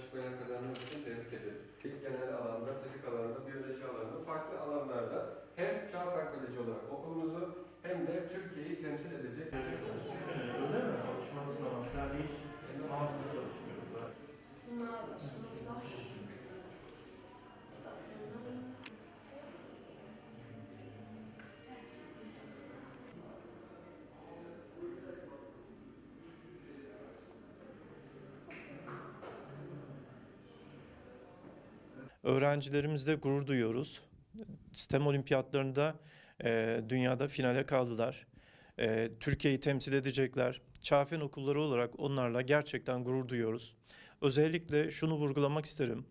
çıkmaya kazandığınız için tebrik ederim. İlk genel alanda, fizik alanında, biyoloji alanında, farklı alanlarda hem Çağatay Koleji olarak okulumuzu hem de Türkiye'yi temsil edecek Öyle mi? Alışma sınavı. Hiç mouse'la çalışmıyoruz. Ben. Bunlar sınıflar. Öğrencilerimizle gurur duyuyoruz. STEM olimpiyatlarında e, dünyada finale kaldılar. E, Türkiye'yi temsil edecekler. Çağfen okulları olarak onlarla gerçekten gurur duyuyoruz. Özellikle şunu vurgulamak isterim.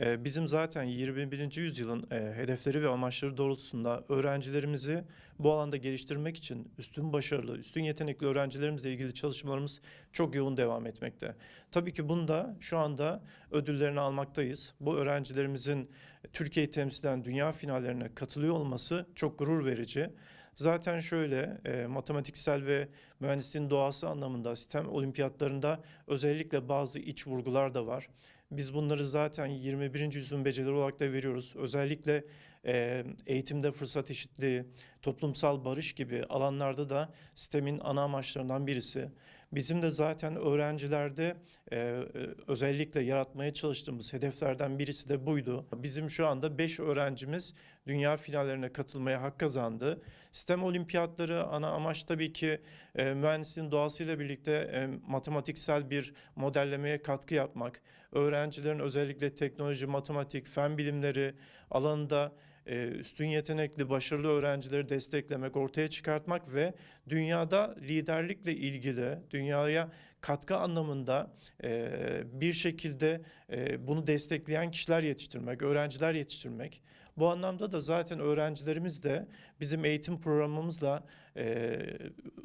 Bizim zaten 21. yüzyılın hedefleri ve amaçları doğrultusunda öğrencilerimizi bu alanda geliştirmek için üstün başarılı, üstün yetenekli öğrencilerimizle ilgili çalışmalarımız çok yoğun devam etmekte. Tabii ki bunda şu anda ödüllerini almaktayız. Bu öğrencilerimizin Türkiye'yi temsilen dünya finallerine katılıyor olması çok gurur verici. Zaten şöyle e, matematiksel ve mühendisliğin doğası anlamında sistem olimpiyatlarında özellikle bazı iç vurgular da var. Biz bunları zaten 21. yüzyılın becerileri olarak da veriyoruz. Özellikle e, eğitimde fırsat eşitliği, toplumsal barış gibi alanlarda da sistemin ana amaçlarından birisi. Bizim de zaten öğrencilerde e, e, özellikle yaratmaya çalıştığımız hedeflerden birisi de buydu. Bizim şu anda 5 öğrencimiz dünya finallerine katılmaya hak kazandı. Sistem olimpiyatları ana amaç tabii ki e, mühendisliğin doğasıyla birlikte e, matematiksel bir modellemeye katkı yapmak. Öğrencilerin özellikle teknoloji, matematik, fen bilimleri alanında üstün yetenekli, başarılı öğrencileri desteklemek, ortaya çıkartmak ve dünyada liderlikle ilgili, dünyaya katkı anlamında e, bir şekilde e, bunu destekleyen kişiler yetiştirmek, öğrenciler yetiştirmek. Bu anlamda da zaten öğrencilerimiz de bizim eğitim programımızla e,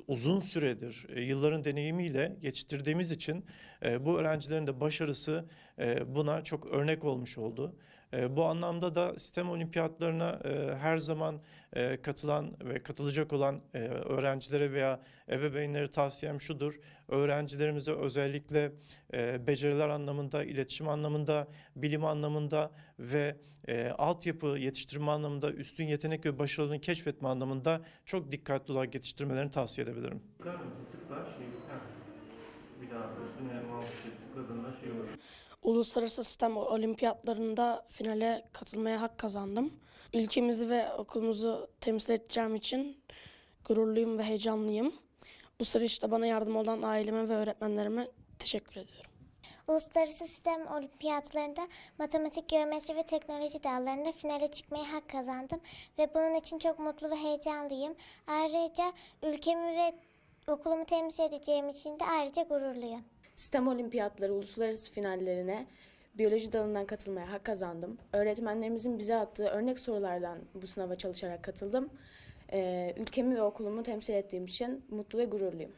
uzun süredir, e, yılların deneyimiyle yetiştirdiğimiz için e, bu öğrencilerin de başarısı e, buna çok örnek olmuş oldu. E, bu anlamda da sistem olimpiyatlarına e, her zaman e, katılan ve katılacak olan e, öğrencilere veya ebeveynlere tavsiyem şudur. Öğrencilerimize özellikle beceriler anlamında, iletişim anlamında, bilim anlamında ve e, altyapı yetiştirme anlamında üstün yetenek ve başarılarını keşfetme anlamında çok dikkatli olarak yetiştirmelerini tavsiye edebilirim. Tıklar mısın? Tıklar şey. Bir daha üstüne mouse'la tıkladığında şey olur. Uluslararası sistem olimpiyatlarında finale katılmaya hak kazandım. Ülkemizi ve okulumuzu temsil edeceğim için gururluyum ve heyecanlıyım. Bu süreçte bana yardım olan aileme ve öğretmenlerime teşekkür ediyorum. Uluslararası Sistem Olimpiyatlarında matematik, geometri ve teknoloji dallarında finale çıkmaya hak kazandım ve bunun için çok mutlu ve heyecanlıyım. Ayrıca ülkemi ve okulumu temsil edeceğim için de ayrıca gururluyum. Sistem olimpiyatları uluslararası finallerine biyoloji dalından katılmaya hak kazandım. Öğretmenlerimizin bize attığı örnek sorulardan bu sınava çalışarak katıldım. Ee, ülkemi ve okulumu temsil ettiğim için mutlu ve gururluyum.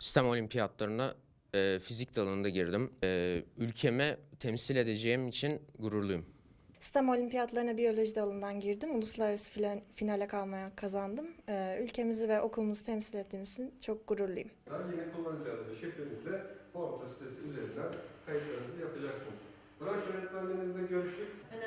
Sistem olimpiyatlarına e, fizik dalında girdim. E, ülkeme temsil edeceğim için gururluyum. STEM olimpiyatlarına biyoloji dalından girdim. Uluslararası finale kalmaya kazandım. Ee, ülkemizi ve okulumuzu temsil ettiğimiz için çok gururluyum. Yine kullanıcı adı form sitesi üzerinden kayıtlarınızı yapacaksınız. Branş öğretmenlerinizle görüştük. Önemli